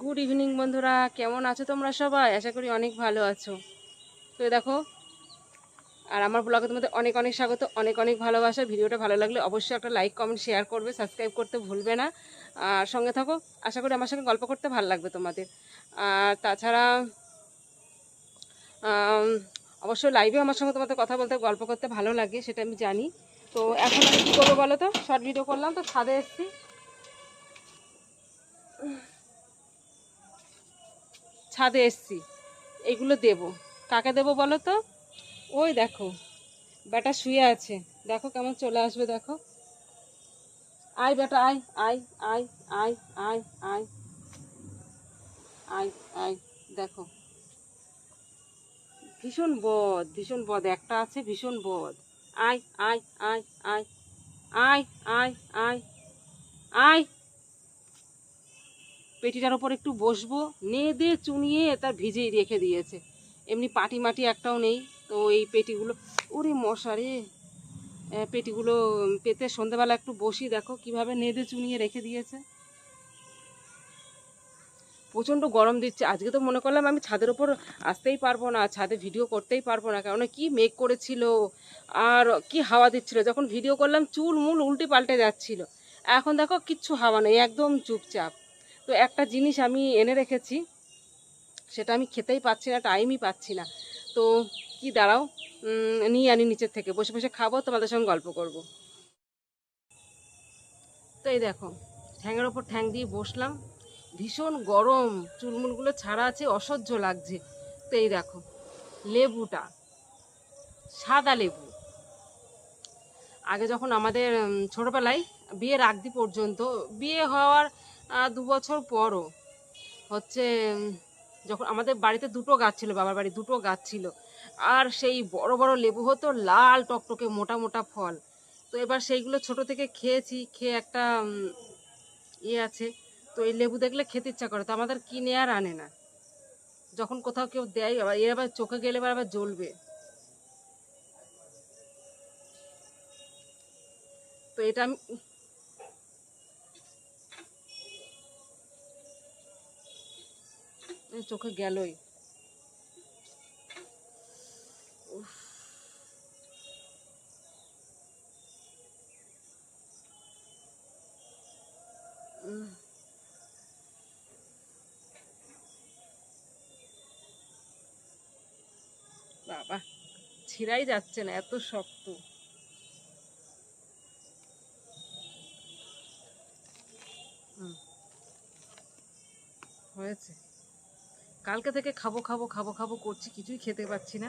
Good evening বন্ধুরা। কেমন আছো তোমরা সবাই? আশা করি অনেক ভালো আছো। তো দেখো, আর আমার ব্লগে তোমাদের অনেক অনেক স্বাগত, অনেক অনেক ভালোবাসা। ভিডিওটা ভালো লাগলে অবশ্যই একটা লাইক কমেন্ট শেয়ার করবে সাবস্ক্রাইব করতে ভুলবে না। আর সঙ্গে থাকো, আশা করি আমার সঙ্গে গল্প করতে ভালো লাগবে তোমাদের। আর তাছাড়া অবশ্যই লাইভে আমার সঙ্গে তোমাদের কথা বলতে, গল্প করতে ভালো লাগে, সেটা আমি জানি। তো এখন আমি কী করব বলো তো? শর্ট ভিডিও করলাম, তো ছাদে এসেছি। ছাদে এসছি এগুলো দেব কাকে দেব বলো তো ওই দেখো বেটা শুয়ে আছে দেখো কেমন চলে আসবে দেখো আয় বেটা আয় আয় আয় আয় আয় আয় আয় আয় দেখো ভীষণ বদ ভীষণ বদ একটা আছে ভীষণ বদ আয় আয় আয় আয় আয় আয় আয় আয় পেটিটার ওপর একটু বসবো নেদে চুনিয়ে তার ভিজেই রেখে দিয়েছে। এমনি পাটি মাটি একটাও নেই, তো এই পেটিগুলো, ওরে মশারে। পেটিগুলো পেতে সন্ধ্যাবেলা একটু বসি, দেখো কীভাবে নেদে চুনিয়ে রেখে দিয়েছে। প্রচণ্ড গরম দিচ্ছে, আজকে তো মনে করলাম আমি ছাদের ওপর আসতেই পারব না, ছাদে ভিডিও করতেই পারব না কারণ কি মেঘ করেছিল, আর কি হাওয়া দিচ্ছিল, যখন ভিডিও করলাম চুল মূল উল্টে পাল্টে যাচ্ছিল। এখন দেখো কিচ্ছু হাওয়া নেই, একদম চুপচাপ। তো একটা জিনিস আমি এনে রেখেছি, সেটা আমি খেতেই পাচ্ছি না টাইমই পাচ্ছি না। তো কি দাঁড়াও নিয়ে আনি নিচের থেকে। বসে বসে খাব, তোমাদের সঙ্গে গল্প করব। তো এই দেখো ঠ্যাংয়ের ওপর ঠ্যাং দিয়ে বসলাম। ভীষণ গরম, চুলমুলগুলো ছাড়া আছে, অসহ্য লাগছে। তো এই দেখো, লেবুটা, সাদা লেবু। আগে যখন আমাদের ছোটোবেলায় বিয়ের আগদি পর্যন্ত, বিয়ে হওয়ার দু বছর পরও। হচ্ছে যখন আমাদের বাড়িতে দুটো গাছ ছিল, বাবার বাড়ি দুটো গাছ ছিল, আর সেই বড় বড় লেবু হতো লাল টকটকে মোটা মোটা ফল। তো এবার সেইগুলো ছোট থেকে খেয়েছি, খেয়ে একটা ইয়ে আছে। তো এই লেবু দেখলে খেতে ইচ্ছা করে, তো আমাদের কিনে আর আনে না। যখন কোথাও কেউ দেয়, আবার এর আবার চোখে গেলে এবার আবার জ্বলবে। তো এটা আমি চোখে গেলই। বাবা ছিঁড়াই যাচ্ছে না এত শক্ত। হয়েছে কালকে থেকে খাব খাব খাব খাব করছি, কিছুই খেতে পাচ্ছি না।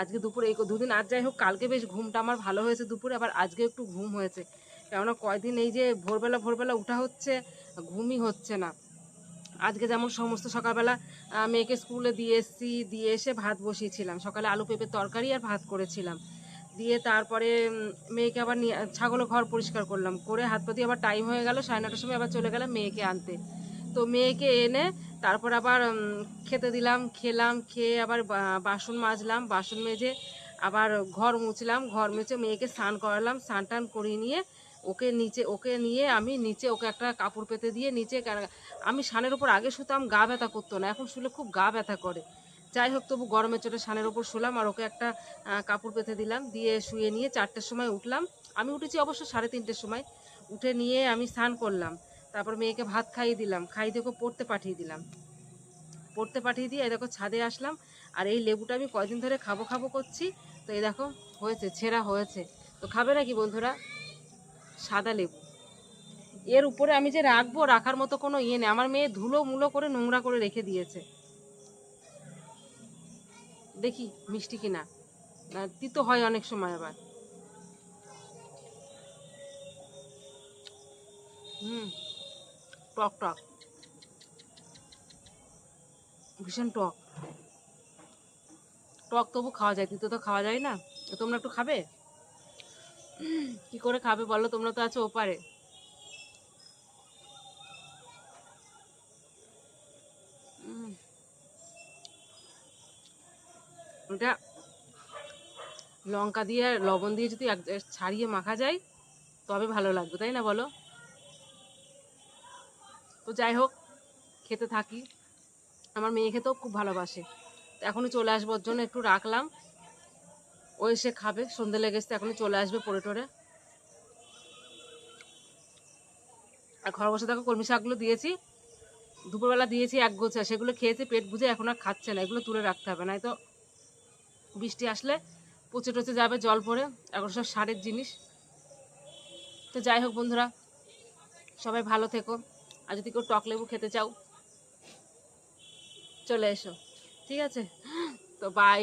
আজকে দুপুরে এই দুদিন আজ যাই হোক, কালকে বেশ ঘুমটা আমার ভালো হয়েছে দুপুরে, আবার আজকে একটু ঘুম হয়েছে। কেননা কয়দিন এই যে ভোরবেলা ভোরবেলা উঠা হচ্ছে, ঘুমই হচ্ছে না। আজকে যেমন সমস্ত সকালবেলা মেয়েকে স্কুলে দিয়ে এসেছি, দিয়ে এসে ভাত বসিয়েছিলাম। সকালে আলু পেঁপের তরকারি আর ভাত করেছিলাম। দিয়ে তারপরে মেয়েকে আবার নিয়ে, ছাগলের ঘর পরিষ্কার করলাম। করে হাত পা দিয়ে আবার টাইম হয়ে গেল, সাড়ে নটার সময় আবার চলে গেলাম মেয়েকে আনতে। তো মেয়েকে এনে তারপর আবার খেতে দিলাম, খেলাম, খেয়ে আবার বাসন মাজলাম, বাসন মেজে আবার ঘর মুছলাম, ঘর মুছে মেয়েকে স্নান করালাম, স্নান টান করিয়ে নিয়ে ওকে নিচে, ওকে নিয়ে আমি নিচে ওকে একটা কাপড় পেতে দিয়ে নিচে আমি সানের উপর আগে শুতাম, গা ব্যথা করতো না, এখন শুলে খুব গা ব্যথা করে। যাই হোক, তবু গরমের চোটে সানের ওপর শুলাম আর ওকে একটা কাপড় পেতে দিলাম, দিয়ে শুয়ে নিয়ে চারটের সময় উঠলাম। আমি উঠেছি অবশ্য সাড়ে তিনটের সময়, উঠে নিয়ে আমি স্নান করলাম। তারপর মেয়েকে ভাত খাইয়ে দিলাম, খাইয়ে দিয়ে পড়তে পাঠিয়ে দিলাম। পড়তে পাঠিয়ে দিয়ে এই দেখো ছাদে আসলাম, আর এই লেবুটা আমি কয়দিন ধরে খাব খাব করছি, তো এই দেখো হয়েছে, ছেঁড়া হয়েছে। তো খাবে নাকি বন্ধুরা? সাদা লেবু। এর উপরে আমি যে রাখব রাখার মতো কোনো ইয়ে নেই, আমার মেয়ে ধুলো মুলো করে নোংরা করে রেখে দিয়েছে। দেখি মিষ্টি কিনা। তিতো হয় অনেক সময় আবার। হুম। টক টক। ভীষণ টক। টক তবু খাওয়া যায়, তিতো তো খাওয়া যায় না? তোমরা একটু খাবে? কি করে খাবে বলো? তোমরা তো আছো ওপারে। ওটা লঙ্কা দিয়ে লবণ দিয়ে যদি ছাড়িয়ে মাখা যায়, তবে ভালো লাগবে, তাই না বলো? তো যাই হোক, খেতে থাকি। আমার মেয়ে খেতেও খুব ভালোবাসে। তো এখনই চলে আসব ওর জন্য, একটু রাখলাম। ও এসে খাবে, সন্ধে লেগেছে এখনই চলে আসবে পরে টরে। আর ঘর বসে দেখো, কলমি শাকগুলো দিয়েছি। দুপুরবেলা দিয়েছি এক গোছা, সেগুলো খেয়েছে, পেট বুঝে এখন আর খাচ্ছে না, এগুলো তুলে রাখতে হবে। নয়তো বৃষ্টি আসলে পচে টচে যাবে জল পড়ে, এখন সব সারের জিনিস। তো যাই হোক বন্ধুরা, সবাই ভালো থেকো। আর যদি কেউ টক লেবু খেতে চাও চলে এসো। ঠিক আছে? তো বাই